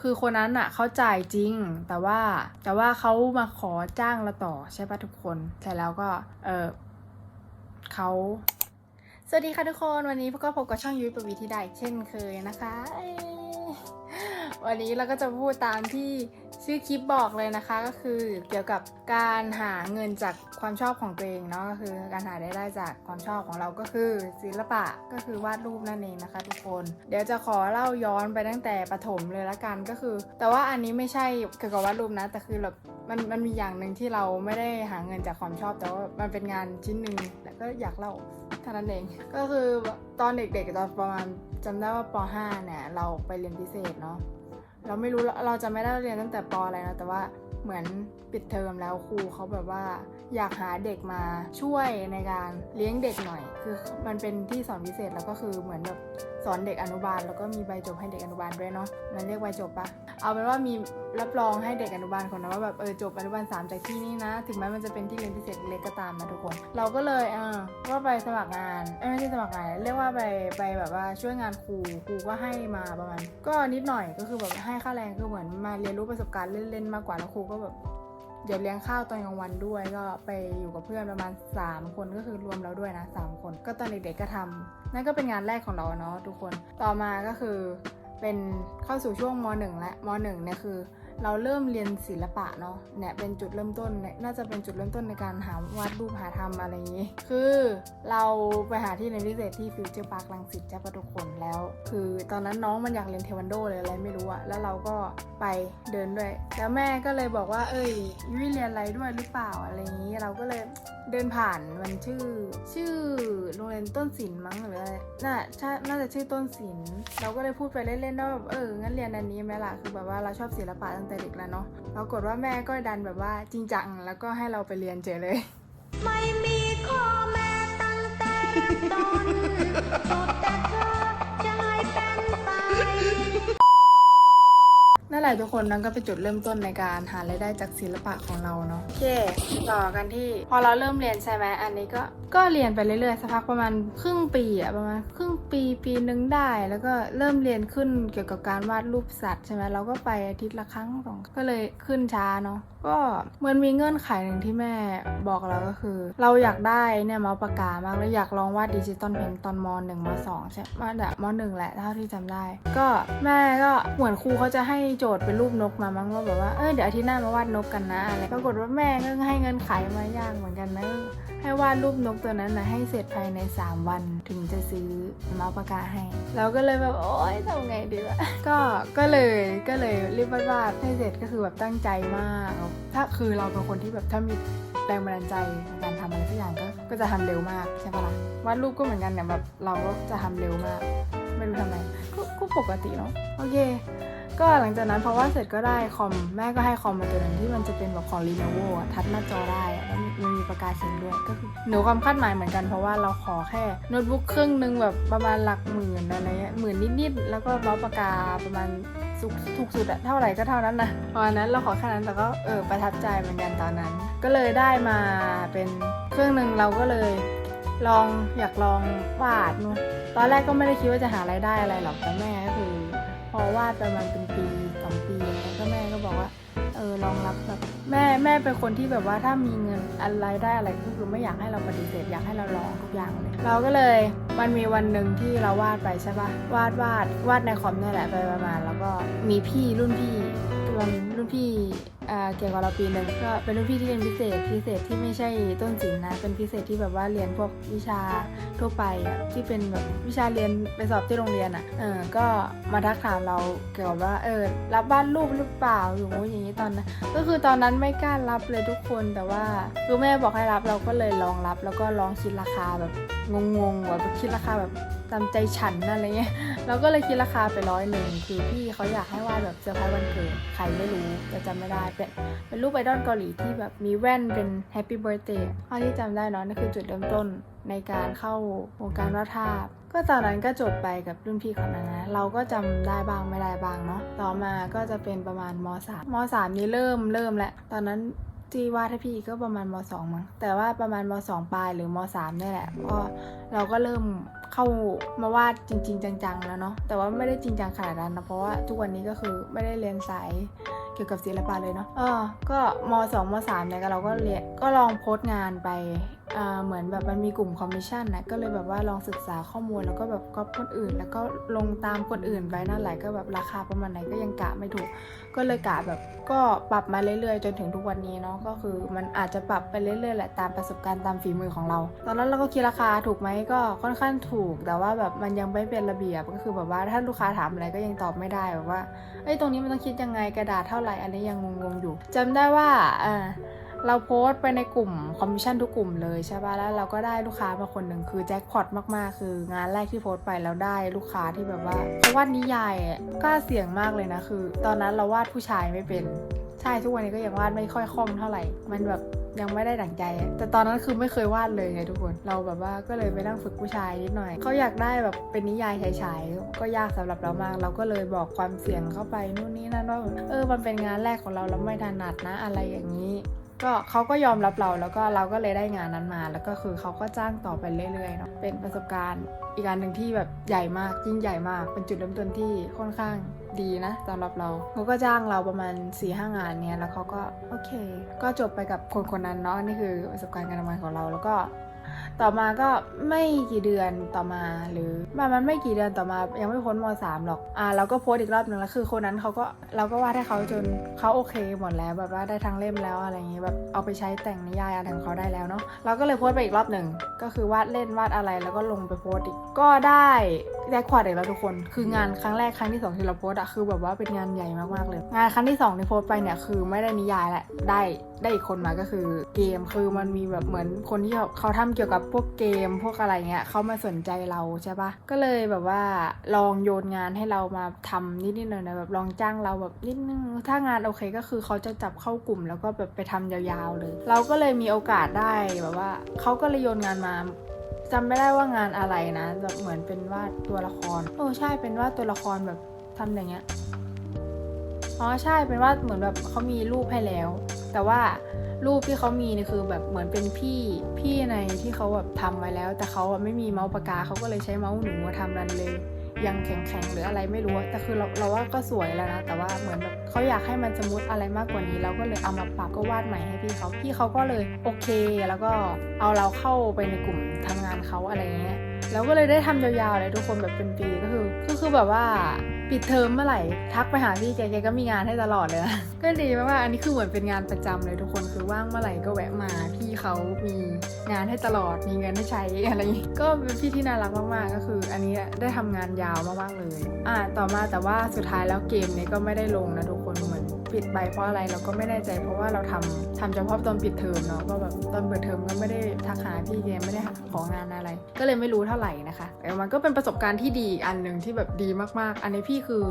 คือคนนั้นอะเขาจ่ายจริง แต่ว่าแต่ว่าเขามาขอจ้างเราต่อใช่ปะทุกคนเสร็จแล้วก็เออเขาสวัสดีค่ะทุกคนวันนี้พวกก็พบกับช่องยุ้ยปวีที่ได้เช่นเคยนะคะ วันนี้เราก็จะพูดตามที่ ชื่อคลิปบอกเลยนะคะก็คือเกี่ยวกับการหาเงินจากความชอบของตัวเองเนาะก็คือการหารายได้จากความชอบของเราก็คือศิลปะก็คือวาดรูปนั่นเองนะคะ ทุกคน เดี๋ยวจะขอเล่าย้อนไปตั้งแต่ประถมเลยละกันก็คือ แต่ว่าอันนี้ไม่ใช่เกี่ยวกับวาดรูปนะ แต่คือแบบมันมันมีอย่างหนึ่งที่เราไม่ได้หาเงินจากความชอบ แต่ว่ามันเป็นงานชิ้นหนึ่งแต่ก็อยากเล่าเท่านั้นเองก็คือตอนเด็กๆตอนประมาณจำได้ว่าป .5 เนี่ยเราไปเรียนพิเศษเนาะ เราไม่รู้เราจะไม่ได้เรียนตั้งแต่ปอะไรนะแต่ว่าเหมือนปิดเทอมแล้วครูเขาแบบว่า อยากหาเด็กมาช่วยในการเลี้ยงเด็กหน่อย คือมันเป็นที่สอนพิเศษแล้วก็คือเหมือนแบบสอนเด็กอนุบาล แล้วก็มีใบจบให้เด็กอนุบาลด้วยเนาะมันเรียกใบจบปะเอาเป็นว่ามี รับรองให้เด็กอนุบาลคนนั้นว่าแบบเออจบอนุบาลสามจากที่นี่นะ ถึงแม้มันจะเป็นที่เรียนพิเศษเล็กก็ตามนะทุกคน เราก็เลยเออว่าไปสมัครงานไม่ใช่สมัครงาน เรียกว่าไปไปแบบว่าช่วยงานครูครูก็ให้มาประมาณ ก็นิดหน่อยก็คือแบบให้ค่าแรงคือเหมือนมาเรียนรู้ประสบการณ์เล่นๆมากกว่าแล้วครูก็แบบเดี๋ยวเลี้ยงข้าวตอนกลางวันด้วยก็ไปอยู่กับเพื่อนประมาณ 3 คนก็คือรวมเราด้วยนะ 3 คนก็ตอนเด็กๆก็ทำนั่นก็เป็นงานแรกของเราเนาะทุกคนต่อมาก็คือเป็นเข้าสู่ช่วงม .1 และม .1 เนี่ยคือ เราเริ่มเรียนศิลปะเนาะเนี่ยเป็นจุดเริ่มต้นเนี่ยน่าจะเป็นจุดเริ่มต้นในการหาวาดรูปหาทำอะไรอย่างนี้ คือเราไปหาที่เรียนพิเศษที่ฟิวเจอร์พาร์คลังสิตจ้าปะทุกคนแล้ว คือตอนนั้นน้องมันอยากเรียนเทควันโดเลยอะไรไม่รู้อะแล้วเราก็ไปเดินด้วย แล้วแม่ก็เลยบอกว่า เอ้ยยุ้ยเรียนอะไรด้วยหรือเปล่าอะไรอย่างนี้ เราก็เลย เดินผ่านมันชื่อ ชื่อโรงเรียนต้นศิลป์มั้งหรืออะไรน่าใช่น่าจะชื่อต้นศิลป์เราก็เลยพูดไปเล่นๆว่าแบบเอองั้นเรียนอันนี้ไหมล่ะคือแบบว่าเราชอบศิลปะตั้งแต่เด็กแล้วเนาะปรากฏว่าแม่ก็ดันแบบว่าจริงจังแล้วก็ให้เราไปเรียนเจอเลย ไม่มีข้อแม้ตั้งแต่ต้นสุดแต่เธ แหละทุกคนนั่นก็เป็นจุดเริ่มต้นในการหารายได้จากศิลปะของเราเนาะโอเค ต่อกันที่ พอเราเริ่มเรียนใช่ไหมอันนี้ก็ก็เรียนไปเรื่อยๆสักพักประมาณครึ่งปีอะประมาณครึ่งปีปีนึงได้ แล้วก็เริ่มเรียนขึ้นเกี่ยวกับการวาดรูปสัตว์ใช่ไหมเราก็ไปอาทิตย์ละครั้งสองก็เลยขึ้นช้าเนาะก็มันมีเงื่อนไขหนึ่งที่แม่บอกเราก็คือ เราอยากได้เนี่ยเมาส์ปากกามากแล้วอยากลองวาดดิจิตอลเพนตอนมหนึ่งมสองใช่มาแบบมหนึ่งแหละเท่าที่จำได้ ก็แม่ก็เหมือนครูเขาจะให้โจทย์เป็นรูปนกมามั้งว่าแบบว่าเออเดี๋ยวอาทิตย์หน้ามาวาดนกกันนะอะไรปรากฏว่าแม่ก็ให้เงินไขมายากเหมือนกันนะ ให้วาดรูปนกตัวนั้นนะให้เสร็จภายใน 3 วันถึงจะซื้อมาปากกาให้ เราก็เลยแบบโอ๊ยทำไงดีวะก็ก็เลยก็เลยรีบวาดวาให้เสร็จก็คือแบบตั้งใจมาก ถ้าคือเราเป็นคนที่แบบถ้ามีแรงบันดาลใจในการทำอะไรสักอย่างก็ก็จะทำเร็วมากใช่ปะล่ะวาดรูปก็เหมือนกันเนี่ยแบบเราก็จะทำเร็วมากไม่รู้ทำไมก็ก็ปกติเนาะโอเค ก็หลังจากนั้นพอว่าเสร็จก็ได้คอมแม่ก็ให้คอมมาตัวหนึงที่มันจะเป็นแบบของ Lenovo ทัชหน้าจอได้แล้วมันมีประกาศเสียงด้วยก็คือหนูความคาดหมายเหมือนกันเพราะว่าเราขอแค่โน้ตบุ๊กครึ่งหนึงแบบประมาณหลักหมื่นอะไรเงี้ยหมื่นนิดๆแล้วก็เมาส์ปากกาประมาณสุกถูกสุดอะเท่าไหร่ก็เท่านั้นนะเพราะนั้นเราขอแค่นั้นแต่ก็เออประทับใจเหมือนกันตอนนั้น ก็เลยได้มาเป็นเครื่องหนึ่งเราก็เลยลองอยากลองวาดนู่นตอนแรกก็ไม่ได้คิดว่าจะหารายได้อะไรหรอกแต่แม่ก็คือ อวาดประมาณเป็นปีสองปีแล้วก็แม่ก็บอกว่า เออลองรับแบบแม่แม่เป็นคนที่แบบว่าถ้ามีเงินอะไรได้อะไรก็คือไม่อยากให้เราปฏิเสธอยากให้เราลองทุกอย่างเลยเราก็เลยมันมีวันหนึ่งที่เราวาดไปใช่ปะวาดวาดวาดในคอมนี่แหละไปประมาณ แล้วก็มีพี่รุ่นพี่ รวมรุ่นพี่เกี่ยวกับเราปีหนึ่งก็เป็นรุ่นพี่ที่เรียนพิเศษพิเศษที่ไม่ใช่ต้นศิลป์นะ เป็นพิเศษที่แบบว่าเรียนพวกวิชาทั่วไปอะที่เป็นแบบวิชาเรียนไปสอบที่โรงเรียนอะเออก็มาทักถามเราเกี่ยวกับว่าเออรับวาดรูปหรือเปล่าอยู่อย่างนี้ตอนนั้นก็คือตอนนั้นไม่กล้ารับเลยทุกคนแต่ว่าคือแม่บอกให้รับเราก็เลยลองรับ แล้วก็ลองคิดราคาแบบ งงๆแบบคิดราคาแบบตามใจฉันอะไรเงี้ยเราก็เลยคิดราคาไปร้อยหนึ่งคือพี่เขาอยากให้วาดแบบเซอร์ไพรส์วันเกิดใครไม่รู้แต่จำไม่ได้เป็นเป็นรูปไอดอลเกาหลีที่แบบมีแว่นเป็นแฮปปี้เบิร์ a เดย์เท่าที่จำได้เนาะนั่นคือจุดเริ่มต้นในการเข้าวงการวาดภาพ ก็ตอนนั้นก็จบไปกับรุ่นพี่คนนั้นนะ เราก็จำได้บ้างไม่ได้บ้างเนาะ ต่อมาก็จะเป็นประมาณมสามมสามนี้เริ่มเริ่มแล้วตอนนั้น ที่วาดให้พี่ก็ประมาณมสองมั้งแต่ว่าประมาณมสองปลายหรือมสามนี่แหละก็เราก็เริ่มเข้ามาวาดจริง ๆ จังๆแล้วเนาะแต่ว่าไม่ได้จริงจังขนาดนั้นนะเพราะว่าทุกวันนี้ก็คือไม่ได้เรียนสาย เกี่ยวกับศิลปะเลยเนาะเออก็มสองมสามเนี่ยก็เราก็เรียนก็ลองโพสต์งานไปอ่าเหมือนแบบมันมีกลุ่มคอมมิชชั่นนะก็เลยแบบว่าลองศึกษาข้อมูลแล้วก็แบบก๊อปคนอื่น แล้วก็ลงตามคนอื่นไปนั่นแหละก็แบบราคาประมาณไหนก็ยังกะไม่ถูก ก็เลยกะแบบก็ปรับมาเรื่อยๆ จนถึงทุกวันนี้เนาะก็คือมันอาจจะปรับไปเรื่อยๆแหละตามประสบการณ์ตามฝีมือของเรา ตอนนั้นเราก็คิดราคาถูกไหมก็ค่อนข้างถูก แต่ว่าแบบมันยังไม่เป็นระเบียบก็คือแบบว่าถ้าลูกค้าถามอะไรก็ยังตอบไม่ได้แบบว่าเอ้ยตรงนี้มันต้องคิดยังไงกระดาษเท่าไหร่อันนี้ยังงงๆอยู่จำได้ว่าอ่าเราโพสต์ไปในกลุ่มคอมมิชชั่นทุกกลุ่มเลยใช่ป่ะแล้วเราก็ได้ลูกค้ามาคนหนึ่งคือแจ็คพอตมากๆ คืองานแรกที่โพสต์ไปแล้วได้ลูกค้าที่แบบว่าเขาวาดนิยายกล้าเสี่ยงมากเลยนะคือ ตอนนั้นเราวาดผู้ชายไม่เป็นใช่ทุกวันนี้ก็ยังวาดไม่ค่อยคล่องเท่าไหร่ มันแบบ ยังไม่ได้ดั่งใจ แต่ตอนนั้นคือไม่เคยวาดเลยไงทุกคน เราแบบว่าก็เลยไปนั่งฝึกผู้ชายนิดหน่อย เขาอยากได้แบบเป็นนิยายฉายๆก็ยากสำหรับเรามาก เราก็เลยบอกความเสี่ยงเข้าไปนู่นนี่นั่นว่าเออมันเป็นงานแรกของเราเราไม่ถนัดนะอะไรอย่างนี้ ก็เขาก็ยอมรับเราแล้วก็เราก็เลยได้งานนั้นมา แล้วก็คือเขาก็จ้างต่อไปเรื่อยๆเนาะเป็นประสบการณ์อีกการหนึ่งที่แบบใหญ่มากยิ่งใหญ่มาก เป็นจุดเริ่มต้นที่ค่อนข้างดีนะสำหรับเราเขาก็จ้างเราประมาณ4ี่ห้างานเนี้ยแล้วเขาก็โอเค ก็จบไปกับคนคนนั้นเนาะนี่คือประสบการณ์การทำงานของเราแล้วก็ ต่อมาก็ไม่กี่เดือนต่อมาหรือมันไม่กี่เดือนต่อมายังไม่พ้นมสามหรอกอ่าเราก็โพสอีกรอบหนึ่งแล้วคือคนนั้นเขาก็เราก็วาดให้เขาจนเขาโอเคหมดแล้วแบบว่าได้ทั้งเล่มแล้วอะไรอย่างงี้ยแบบเอาไปใช้แต่งนิยายอะไรของเขาได้แล้วเนาะเราก็เลยโพสไปอีกรอบหนึ่งก็คือวาดเล่นวาดอะไรแล้วก็ลงไปโพสอีกก็ได้ แจ็คพอตอีกแล้วทุกคน คืองานครั้งแรกครั้งที่สองที่เราโพสอะคือแบบว่าเป็นงานใหญ่มากๆเลย งานครั้งที่สองที่โพสไปเนี่ยคือไม่ได้นิยายแหละได้ได้อีกคนมาก็คือเกมคือมันมีแบบเหมือนคนที่เขาเขาทำเกี่ยวกับพวกเกม พวกอะไรเงี้ยเขามาสนใจเราใช่ปะก็เลยแบบว่าลองโยนงานให้เรามาทำนิดๆหน่อยๆแบบลองจ้างเราแบบนิดนึงถ้างานโอเคก็คือเขาจะจับเข้ากลุ่ม แล้วก็แบบไปทำยาวๆเลย เราก็เลยมีโอกาสได้แบบว่าเขาก็เลยโยนงานมา จำไม่ได้ว่างานอะไรนะแบบเหมือนเป็นวาดตัวละครโอ้ใช่เป็นวาดตัวละครแบบทำอย่างเงี้ยอ๋อใช่เป็นว่าเหมือนแบบเขามีรูปให้แล้ว แต่ว่ารูปที่เขามีเนี่ยคือแบบเหมือนเป็นพี่พี่ในที่เขาแบบทำไว้แล้ว แต่เขาไม่มีเมาส์ปากกาเขาก็เลยใช้เมาส์หนูมาทำมันเลย ยังแข็งๆหรืออะไรไม่รู้ แต่คือเราเราว่าก็สวยแล้วนะ แต่ว่าเหมือนแบบเขาอยากให้มันสมูทอะไรมากกว่านี้ เราก็เลยเอามาปรับก็วาดใหม่ให้พี่เขาพี่เขาก็เลยโอเค แล้วก็เอาเราเข้าไปในกลุ่มทำงานเขาอะไรเงี้ยแล้วก็เลยได้ทำยาวๆเลยทุกคนแบบเป็นปีก็คือก็คือแบบว่า ปิดเทอมเมื่อไหร่ ทักไปหาพี่แกแกก็มีงานให้ตลอดเลย ก็ดีมากๆอันนี้คือเหมือนเป็นงานประจำเลยทุกคนคือว่างเมื่อไหร่ก็แวะมา พี่เขามีงานให้ตลอดมีเงินให้ใช้อะไรอย่างงี้ก็เป็นพี่ที่น่ารักมากๆ ก็คือ อันนี้ได้ทำงานยาวมากๆเลย อ่าต่อมาแต่ว่าสุดท้ายแล้วเกมนี้ก็ไม่ได้ลงนะทุกคนเหมือนปิดไปเพราะอะไรเราก็ไม่แน่ใจเพราะว่าเราทำทำเฉพาะตอนปิดเทอมเนาะก็แบบตอนเปิดเทอมก็ไม่ได้ทักหาพี่เกไม่ได้ของานอะไร ก็เลยไม่รู้เท่าไหร่นะคะแต่มันก็เป็นประสบการณ์ที่ดีอีกอันหนึ่งที่แบบดีมากๆ อันนี้พี่คือ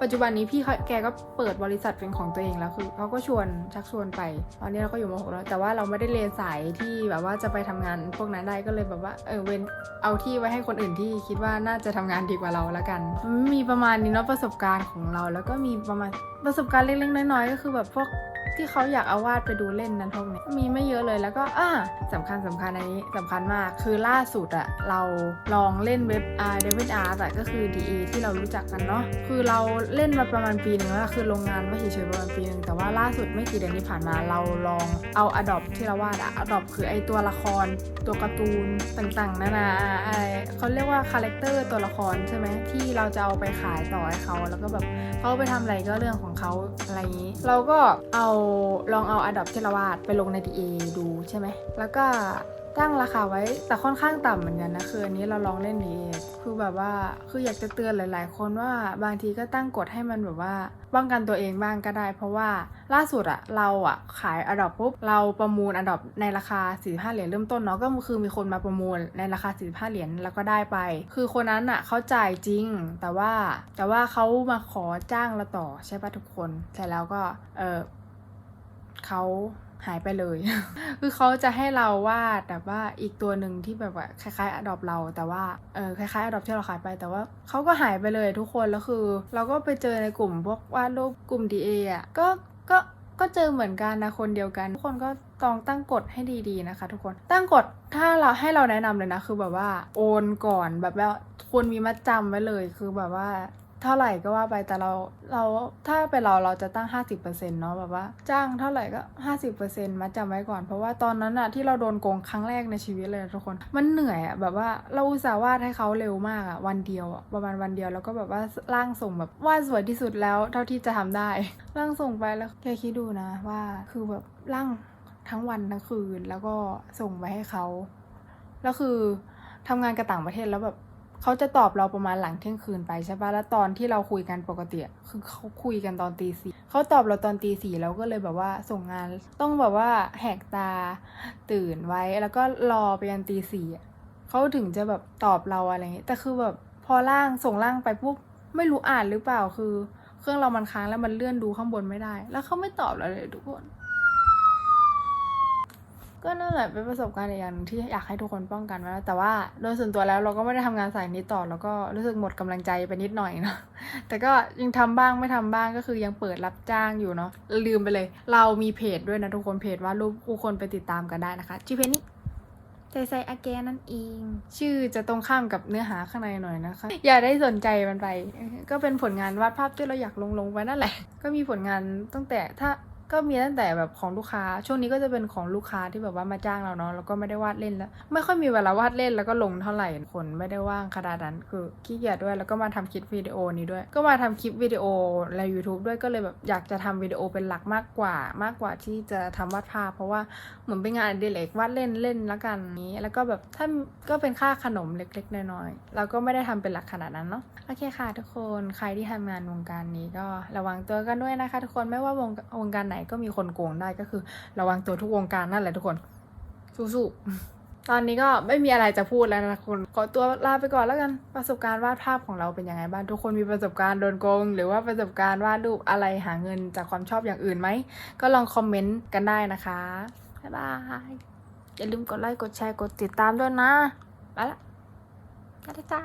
ปัจจุบันนี้พี่เขาแกก็เปิดบริษัทเป็นของตัวเองแล้วคือเขาก็ชวนชักชวนไป ตอนนี้เราก็อยู่มหกแล้วแต่ว่าเราไม่ได้เรียนสายที่แบบว่าจะไปทำงานพวกนั้นได้ก็เลยแบบว่าเออเว้นเอาที่ไว้ให้คนอื่นที่คิดว่าน่าจะทำงานดีกว่าเราแล้วกันมีประมาณนี้เนาะประสบการณ์ของเรา แล้วก็มีประมาณประสบการณ์เล็กๆน้อยๆก็คือแบบพวกที่เขาอยากเอาวาดไปดูเล่นนั้นพวกนี้มีไม่เยอะเลยแล้วก็อ่าสำคัญสำคัญอันนี้สำคัญมากคือล่าสุดอะเราลองเล่นเว็บ R d e v i d Art อะก็คือ DA ที่เรารู้จักกันเนาะคือเราเล่นมาประมาณปีหนึ่งแล้วคือลงงานไม่เฉยๆประมาณปีหนึ่งแต่ว่าล่าสุดไม่กี่เดือนที่ผ่านมาเราลองเอา Adobe ที่เราวาดอะ Adobe คือไอตัวละคร ตัวการ์ตูนต่างๆนานาอะไรเขาเรียกว่าคาแรคเตอร์ตัวละครใช่ไหมที่เราจะเอาไปขายต่อให้เขาแล้วก็แบบเขาไปทำอะไรก็เรื่องของเขาอะไรอย่างนี้ เราก็เอาลองเอา Adobe ที่เราวาดไปลงใน DA ดูใช่ไหม แล้วก็ตั้งราคาไว้แต่ค่อนข้างต่ำเหมือนกันนะคืออันนี้เราลองเล่น DA คือแบบว่าคืออยากจะเตือนหลาย ๆ คนว่าบางทีก็ตั้งกฎให้มันแบบว่าป้องกันตัวเองบ้างก็ได้ เพราะว่าล่าสุดอะเราอะขาย Adobe ปุ๊บเราประมูล Adobe ในราคา 45 เหรียญเริ่มต้นเนาะก็คือมีคนมาประมูลในราคา 45 เหรียญแล้วก็ได้ไป คือคนนั้นอะเขาจ่ายจริง แต่ว่าแต่ว่าเขามาขอจ้างเราต่อใช่ปะทุกคนเสร็จแล้วก็เออ เขาหายไปเลย คือเขาจะให้เราวาดแบบว่าอีกตัวหนึ่งที่แบบว่าคล้ายๆ Adobe เรา แต่ว่าเออคล้ายๆ Adobe ที่เราขายไป แต่ว่าเขาก็หายไปเลยทุกคน แล้วคือ เราก็ไปเจอในกลุ่มพวกวาดรูปกลุ่ม DA อะ ก็ ก็ ก็เจอเหมือนกันนะคนเดียวกัน ทุกคนก็ลองตั้งกฎให้ดีๆนะคะ ทุกคน ตั้งกฎถ้าเราให้เราแนะนำเลยนะ คือแบบว่าโอนก่อนแบบว่าควรมีมัดจำไว้เลย คือแบบว่า เท่าไหร่ก็ว่าไปแต่เราเราถ้าเป็นเราเราจะตั้ง 50%เนาะแบบว่า จ้างเท่าไหร่ก็ 50%มาจำไว้ก่อน เพราะว่าตอนนั้นอะที่เราโดนโกงครั้งแรกในชีวิตเลยทุกคนมันเหนื่อยอะแบบว่าเราอุตส่าห์วาดให้เขาเร็วมากอะวันเดียวอะประมาณวันเดียวแล้วก็แบบว่าร่างส่งแบบวาดสวยที่สุดแล้ว เท่าที่จะทำได้ ร่างส่งไปแล้วแกคิดดูนะว่าคือแบบร่างทั้งวันทั้งคืนแล้วก็ส่งไปให้เขาแล้วคือทำงานกับต่างประเทศแล้วแบบ เขาจะตอบเราประมาณหลังเที่ยงคืนไปใช่ปะแล้วตอนที่เราคุยกันปกติคือเขาคุยกันตอนตีสี่เขาตอบเราตอนตีสี่เราก็เลยแบบว่าส่งงานต้องแบบว่าแหกตาตื่นไว้แล้วก็รอไปยันตีสี่เขาถึงจะแบบตอบเราอะไรอย่างเงี้ยแต่คือแบบพอร่างส่งร่างไปปุ๊บไม่รู้อ่านหรือเปล่าคือ เครื่องเรามันค้างแล้วมันเลื่อนดูข้างบนไม่ได้ แล้วเขาไม่ตอบเราเลยทุกคน ก็นั่นแหละเป็นประสบการณ์อีกอย่างหนึ่งที่อยากให้ทุกคนป้องกันไว้นะแต่ว่าโดยส่วนตัวแล้วเราก็ไม่ได้ทำงานสายนี้ต่อ แล้วก็รู้สึกหมดกำลังใจไปนิดหน่อยเนาะแต่ก็ยังทำบ้างไม่ทำบ้างก็คือยังเปิดรับจ้างอยู่เนาะลืมไปเลย เรามีเพจด้วยนะทุกคนเพจว่ารูปผู้คนไปติดตามกันได้นะคะชื่อเพจนี้ใจใส่อแกนั่นเอง ชื่อจะตรงข้ามกับเนื้อหาข้างในหน่อยนะคะ อย่าได้สนใจมันไป ก็เป็นผลงานวาดภาพที่เราอยากลงลงไว้นั่นแหละ ก็มีผลงานตั้งแต่ถ้า ก็มีตั้งแต่แบบของลูกค้า ช่วงนี้ก็จะเป็นของลูกค้าที่แบบว่ามาจ้างเราเนาะแล้วก็ไม่ได้วาดเล่นแล้ว ไม่ค่อยมีเวลาวาดเล่นแล้วก็ลงเท่าไหร่คนไม่ได้ว่างขนาดนั้น คือขี้เกียจด้วยแล้วก็มาทำคลิปวิดีโอนี้ด้วย ก็มาทำคลิปวิดีโอใน YouTube ด้วยก็เลยแบบอยากจะทำวิดีโอเป็นหลักมากกว่า มากกว่าที่จะทำวาดภาพเพราะว่าเหมือนเป็นงานอดิเรกวาดเล่นเล่นแล้วกันนี้ แล้วก็แบบถ้าก็เป็นค่าขนมเล็ก ๆ น้อยๆเราก็ไม่ได้ทำเป็นหลักขนาดนั้นเนาะโอเคค่ะ ทุกคนใครที่ทำงานวงการนี้ก็ระวังตัวกันด้วยนะคะ ทุกคนไม่ว่าวงวงการไหนก็มีคนโกงได้ก็คือ ระวังตัวทุกวงการนั่นแหละทุกคนสู้ๆตอนนี้ก็ไม่มีอะไรจะพูดแล้วนะคุณขอตัวลาไปก่อนแล้วกันประสบการณ์วาดภาพของเราเป็นยังไงบ้างทุกคนมีประสบการณ์โดนโกง หรือว่าประสบการณ์วาดรูปอะไรหาเงินจากความชอบอย่างอื่นไหมก็ลองคอมเมนต์กันได้นะคะบ๊ายบายอย่าลืมกดไลค์กดแชร์กดติดตามด้วยนะไปละไปละจ้า